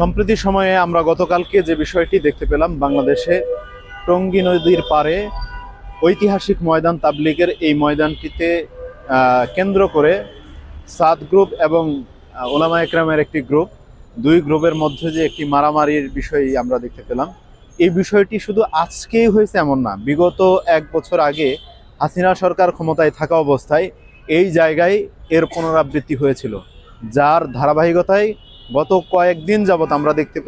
সম্প্রতি সময়ে আমরা গতকালকে যে বিষয়টি দেখতে পেলাম, বাংলাদেশে টঙ্গী নদীর পারে ঐতিহাসিক ময়দান তাবলিগের এই ময়দানটিতে কেন্দ্র করে সাদ গ্রুপ এবং ওলামা একরামের একটি গ্রুপ, দুই গ্রুপের মধ্যে যে একটি মারামারির বিষয় আমরা দেখতে পেলাম। এই বিষয়টি শুধু আজকেই হয়েছে এমন না, বিগত এক বছর আগে হাসিনা সরকার ক্ষমতায় থাকা অবস্থায় এই জায়গায় এর পুনরাবৃত্তি হয়েছিল, যার ধারাবাহিকতায় গত কয়েকদিন যাবৎ আমরা দেখতে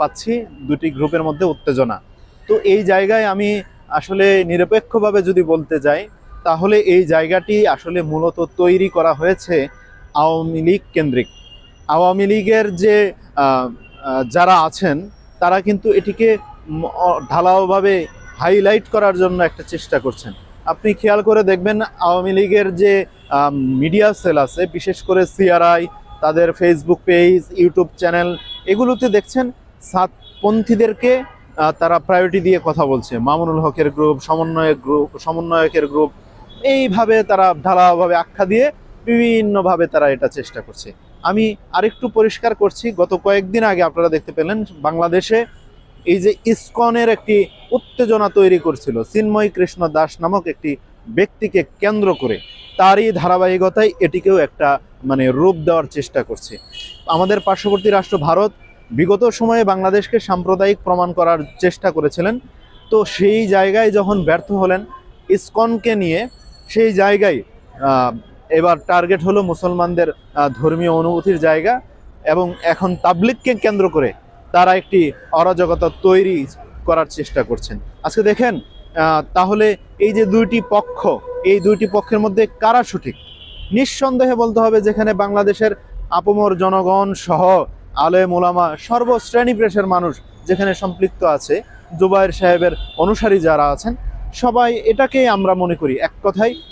পাচ্ছি দুটি গ্রুপের মধ্যে উত্তেজনা। তো এই জায়গায় আমি আসলে নিরপেক্ষভাবে যদি বলতে যাই, তাহলে এই জায়গাটি আসলে মূলত তৈরি করা হয়েছে আওয়ামী লীগ কেন্দ্রিক। আওয়ামী লীগের যে যারা আছেন, তারা কিন্তু এটিকে ঢালাওভাবে হাইলাইট করার জন্য একটা চেষ্টা করছেন। আপনি খেয়াল করে দেখবেন আওয়ামী লীগের যে মিডিয়া সেল আছে, বিশেষ করে সিআরআই তাদের ফেসবুক পেজ ইউটিউব চ্যানেল এগুলোতে দেখছেন সাতপন্থীদেরকে তারা প্রায়োরিটি দিয়ে কথা বলছে। মামুনুল হকের গ্রুপ সমন্বয়ক গ্রুপ সমন্বয়কের গ্রুপ এইভাবে তারা ঢালাভাবে আখ্যা দিয়ে বিভিন্নভাবে তারা এটা চেষ্টা করছে। আমি আরেকটু পরিষ্কার করছি, গত কয়েকদিন আগে আপনারা দেখতে পেলেন বাংলাদেশে এই যে ইসকনের একটি উত্তেজনা তৈরি করছিল। চিন্ময় কৃষ্ণ দাস নামক একটি ব্যক্তিকে কেন্দ্র করে তারই ধারাবাহিকতায় এটিকেও একটা মানে রূপ দেওয়ার চেষ্টা করছে। আমাদের পার্শ্ববর্তী রাষ্ট্র ভারত বিগত সময়ে বাংলাদেশকে সাম্প্রদায়িক প্রমাণ করার চেষ্টা করেছিলেন। তো সেই জায়গায় যখন ব্যর্থ হলেন ইসকনকে নিয়ে, সেই জায়গায় এবার টার্গেট হলো মুসলমানদের ধর্মীয় অনুভূতির জায়গা এবং এখন তাবলিগকে কেন্দ্র করে তারা একটি অরাজকতা তৈরি করার চেষ্টা করছেন। আজকে দেখেন তাহলে এই যে দুইটি পক্ষ, এই দুইটি পক্ষের মধ্যে কারা সঠিক? নিঃসন্দেহে বলতে হবে যেখানে বাংলাদেশের আপমর জনগণ সহ আলে মোলামা সর্বশ্রেণী পেশার মানুষ যেখানে সম্পৃক্ত আছে, জুবাইর সাহেবের অনুসারী যারা আছেন, সবাই এটাকেই আমরা মনে করি এক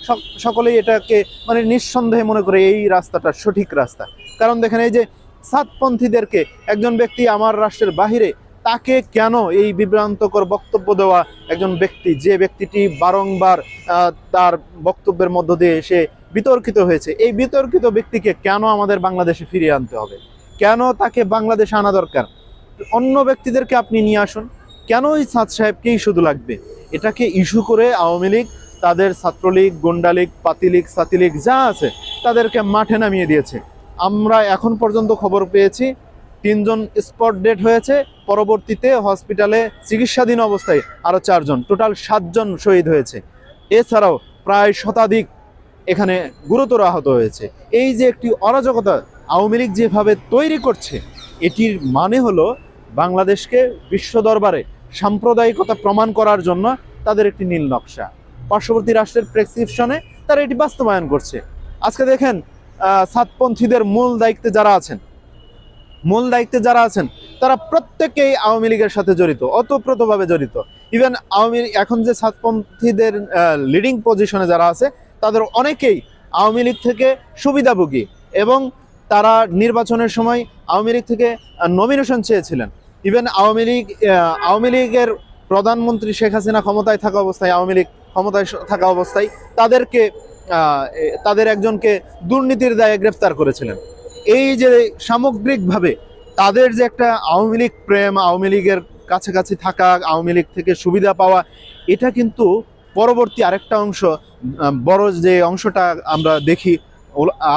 সক- সকলেই এটাকে মানে নিঃসন্দেহে মনে করে এই রাস্তাটা সঠিক রাস্তা। কারণ দেখেন এই যে সাতপন্থীদেরকে একজন ব্যক্তি আমার রাষ্ট্রের বাহিরে তাকে কেন এই বিভ্রান্তকর বক্তব্য দেওয়া একজন ব্যক্তি? যে ব্যক্তিটি বারংবার তার বক্তব্যের মধ্য দিয়ে এসে বিতর্কিত হয়েছে, এই বিতর্কিত ব্যক্তিকে কেন আমাদের বাংলাদেশে ফিরিয়ে আনতে হবে? কেন তাকে বাংলাদেশে আনা দরকার? অন্য ব্যক্তিদেরকে আপনি নিয়ে আসুন। কেন এই সাদ সাহেবকেই শুধু লাগবে? এটাকে ইস্যু করে আওয়ামী লীগ, তাদের ছাত্রলীগ, গুন্ডালীগ, পাতিলীগ সাতিলীগ যা আছে, তাদেরকে মাঠে নামিয়ে দিয়েছে। আমরা এখন পর্যন্ত খবর পেয়েছি, তিনজন স্পট ডেট হয়েছে পরবর্তীতে হসপিটালে চিকিৎসাধীন অবস্থায় আরও চারজন, টোটাল সাতজন শহীদ হয়েছে। এছাড়াও প্রায় শতাধিক এখানে গুরুতর আহত হয়েছে। এই যে একটি অরাজকতা আওয়ামী লীগ যেভাবে তৈরি করছে, এটির মানে হলো বাংলাদেশকে বিশ্ব দরবারে সাম্প্রদায়িকতা প্রমাণ করার জন্য তাদের একটি নীল নকশা। পার্শ্ববর্তী রাষ্ট্রের প্রেসক্রিপশনে তারা এটি বাস্তবায়ন করছে। আজকে দেখেন সাতপন্থীদের মূল দায়িত্বে যারা আছেন মূল দায়িত্বে যারা আছেন, তারা প্রত্যেকেই আওয়ামী লীগের সাথে জড়িত অতপ্রতভাবে জড়িত। ইভেন আওয়ামী এখন যে সাতপন্থীদের লিডিং পজিশনে যারা আছে, তাদের অনেকেই আওয়ামী লীগ থেকে সুবিধাভোগী এবং তারা নির্বাচনের সময় আওয়ামী লীগ থেকে নমিনেশন চেয়েছিলেন। ইভেন আওয়ামী লীগ আওয়ামী লীগের প্রধানমন্ত্রী শেখ হাসিনা ক্ষমতায় থাকা অবস্থায়, আওয়ামী লীগ ক্ষমতায় থাকা অবস্থায় তাদেরকে তাদের একজনকে দুর্নীতির দায়ে গ্রেফতার করেছিলেন। এই যে সামগ্রিকভাবে তাদের যে একটা আওয়ামী লীগ প্রেম আওয়ামী লীগের কাছাকাছি থাকা আওয়ামী লীগ থেকে সুবিধা পাওয়া এটা কিন্তু পরবর্তী আরেকটা অংশ বড় যে অংশটা আমরা দেখি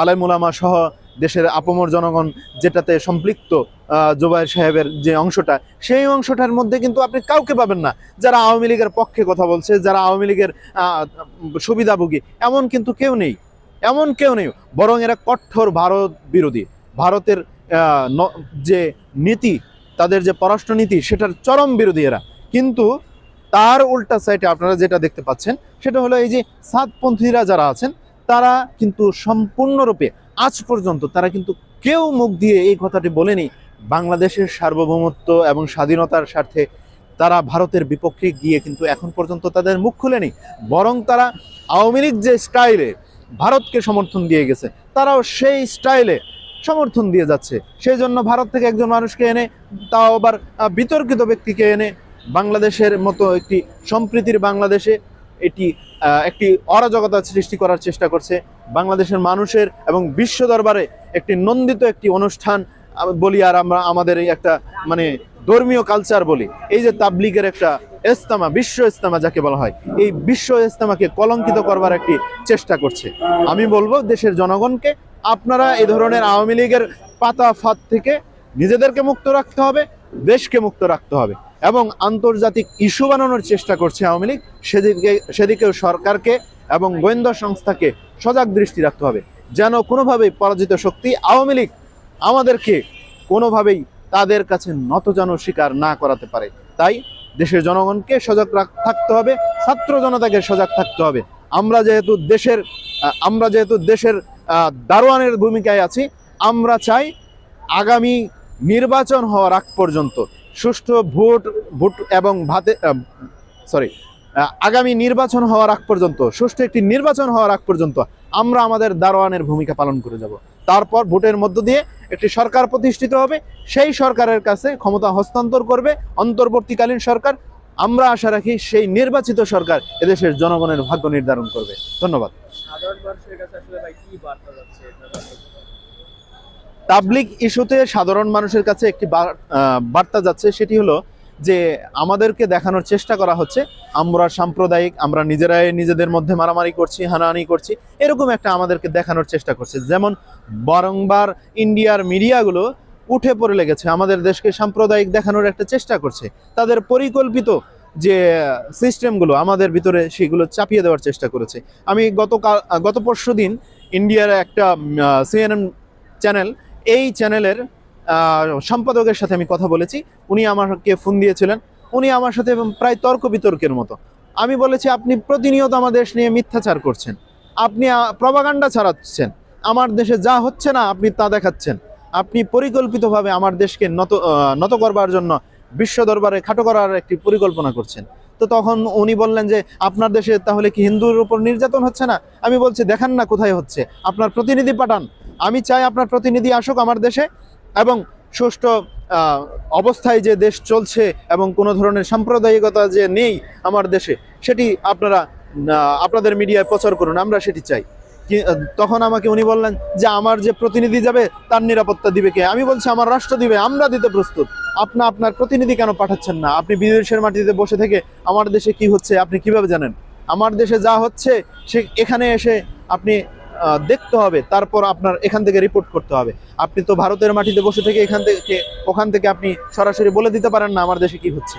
আলেম সহ দেশের আপমর জনগণ যেটাতে সম্পৃক্ত আহ, জোবায়ের সাহেবের যে অংশটা সেই অংশটার মধ্যে কিন্তু আপনি কাউকে পাবেন না। যারা আওয়ামী লীগের পক্ষে কথা বলছে যারা আওয়ামী লীগের সুবিধাভোগী এমন কিন্তু কেউ নেই। এমন কেউ নেই, বরং এরা কঠোর ভারত বিরোধী। ভারতের যে নীতি, তাদের যে পররাষ্ট্রনীতি সেটার চরম বিরোধী এরা। কিন্তু তার উল্টা সাইডে আপনারা যেটা দেখতে পাচ্ছেন, সেটা হলো এই যে সাতপন্থীরা যারা আছেন, তারা কিন্তু সম্পূর্ণরূপে আজ পর্যন্ত তারা কিন্তু কেউ মুখ দিয়ে এই কথাটি বলেনি, বাংলাদেশের সার্বভৌমত্ব এবং স্বাধীনতার স্বার্থে তারা ভারতের বিপক্ষে গিয়ে কিন্তু এখন পর্যন্ত তাদের মুখ খুলেনি। বরং তারা আওয়ামী লীগ যে স্টাইলে ভারতকে সমর্থন দিয়ে গেছে। তারাও সেই স্টাইলে সমর্থন দিয়ে যাচ্ছে। সেই জন্য ভারত থেকে একজন মানুষকে এনে, তাও আবার বিতর্কিত ব্যক্তিকে এনে বাংলাদেশের মতো একটি সম্প্রীতির বাংলাদেশে এটি একটি অরাজকতা সৃষ্টি করার চেষ্টা করছে। বাংলাদেশের মানুষের এবং বিশ্ব দরবারে একটি নন্দিত একটি অনুষ্ঠান বলি আর আমরা, আমাদের একটা মানে ধর্মীয় কালচার বলি। এই যে তাবলিগের একটা ইস্তামা বিশ্ব ইস্তামা যাকে বলা হয়, এই বিশ্ব ইস্তামাকে কলঙ্কিত করবার একটি চেষ্টা করছে। আমি বলব, দেশের জনগণকে আপনারা এই ধরনের আওয়ামী লীগের পাতা ফাঁদ থেকে নিজেদেরকে মুক্ত রাখতে হবে, দেশকে মুক্ত রাখতে হবে এবং আন্তর্জাতিক ইস্যু বানানোর চেষ্টা করছে আওয়ামী লীগ। সেদিকে, সেদিকেও সরকারকে এবং গোয়েন্দা সংস্থাকে সজাগ দৃষ্টি রাখতে হবে, যেন কোনোভাবেই পরাজিত শক্তি আওয়ামী লীগ আমাদেরকে কোনোভাবেই তাদের কাছে নতজানু স্বীকার না করাতে পারে। তাই দেশের জনগণকে সজাগ থাকতে হবে, ছাত্র জনতাকে সজাগ থাকতে হবে। আমরা যেহেতু দেশের আমরা যেহেতু দেশের দারোয়ানের ভূমিকায় আছি, আমরা চাই আগামী নির্বাচন হওয়ার আগ পর্যন্ত সুষ্ঠু ভোট ভোট এবং ভাতে সরি আগামী নির্বাচন হওয়ার আগ পর্যন্ত, সুষ্ঠু একটি নির্বাচন হওয়ার আগ পর্যন্ত আমরা আমাদের দারোয়ানের ভূমিকা পালন করে যাব। তারপর ভোটের মধ্য দিয়ে একটি সরকার প্রতিষ্ঠিত হবে সেই সরকারের কাছে ক্ষমতা হস্তান্তর করবে অন্তর্বর্তীকালীন সরকার। আমরা আশা রাখি সেই নির্বাচিত সরকার এদেশের জনগণের ভাগ্য নির্ধারণ করবে। ধন্যবাদ। তাবলিক ইস্যুতে সাধারণ মানুষের কাছে একটি বার্তা যাচ্ছে সেটি হলো যে আমাদেরকে দেখানোর চেষ্টা করা হচ্ছে। আমরা সাম্প্রদায়িক, আমরা নিজেরাই নিজেদের মধ্যে মারামারি করছি, হানাহানি করছি, এরকম একটা আমাদেরকে দেখানোর চেষ্টা করছে। যেমন বারংবার ইন্ডিয়ার মিডিয়াগুলো উঠে পড়ে লেগেছে, আমাদের দেশকে সাম্প্রদায়িক দেখানোর একটা চেষ্টা করছে। তাদের পরিকল্পিত যে সিস্টেমগুলো, আমাদের ভিতরে সেগুলো চাপিয়ে দেওয়ার চেষ্টা করেছে। আমি গতকাল, গত পরশু দিন ইন্ডিয়ার একটা সিএনএন চ্যানেল এই চ্যানেলের সম্পাদকের সাথে আমি কথা বলেছি। উনি আমাকে ফোন দিয়েছিলেন। উনি আমার সাথে প্রায় তর্ক বিতর্কের মতো। আমি বলেছি, আপনি প্রতিনিয়ত আমার দেশ নিয়ে মিথ্যাচার করছেন। আপনি প্রবাগান্ডা ছাড়াচ্ছেন। আমার দেশে যা হচ্ছে না, আপনি তা দেখাচ্ছেন। আপনি পরিকল্পিতভাবে আমার দেশকে নত নত করবার জন্য বিশ্ব দরবারে খাটো করার একটি পরিকল্পনা করছেন। তো তখন উনি বললেন যে, আপনার দেশে তাহলে কি হিন্দুর উপর নির্যাতন হচ্ছে না? আমি বলছি, দেখান না কোথায় হচ্ছে। আপনার প্রতিনিধি পাঠান। আমি চাই আপনার প্রতিনিধি আসুক আমার দেশে। এবং সুষ্ঠু অবস্থায় যে দেশ চলছে এবং কোনো ধরনের সাম্প্রদায়িকতা যে নেই আমার দেশে, সেটি আপনারা আপনাদের মিডিয়ায় প্রচার করুন, আমরা সেটি চাই। তখন আমাকে উনি বললেন যে, আমার যে প্রতিনিধি যাবে, তার নিরাপত্তা দিবে কে? আমি বলছি, আমার রাষ্ট্র দিবে, আমরা দিতে প্রস্তুত। আপনি, আপনার প্রতিনিধি কেন পাঠাচ্ছেন না? আপনি বিদেশের মাটিতে বসে থেকে আমার দেশে কি হচ্ছে, আপনি কীভাবে জানেন? আমার দেশে যা হচ্ছে, সে, এখানে এসে আপনি দেখতে হবে, তারপর আপনার এখান থেকে রিপোর্ট করতে হবে। আপনি তো ভারতের মাটিতে বসে থেকে এখান থেকে ওখান থেকে আপনি সরাসরি বলে দিতে পারেন না আমার দেশে কি হচ্ছে।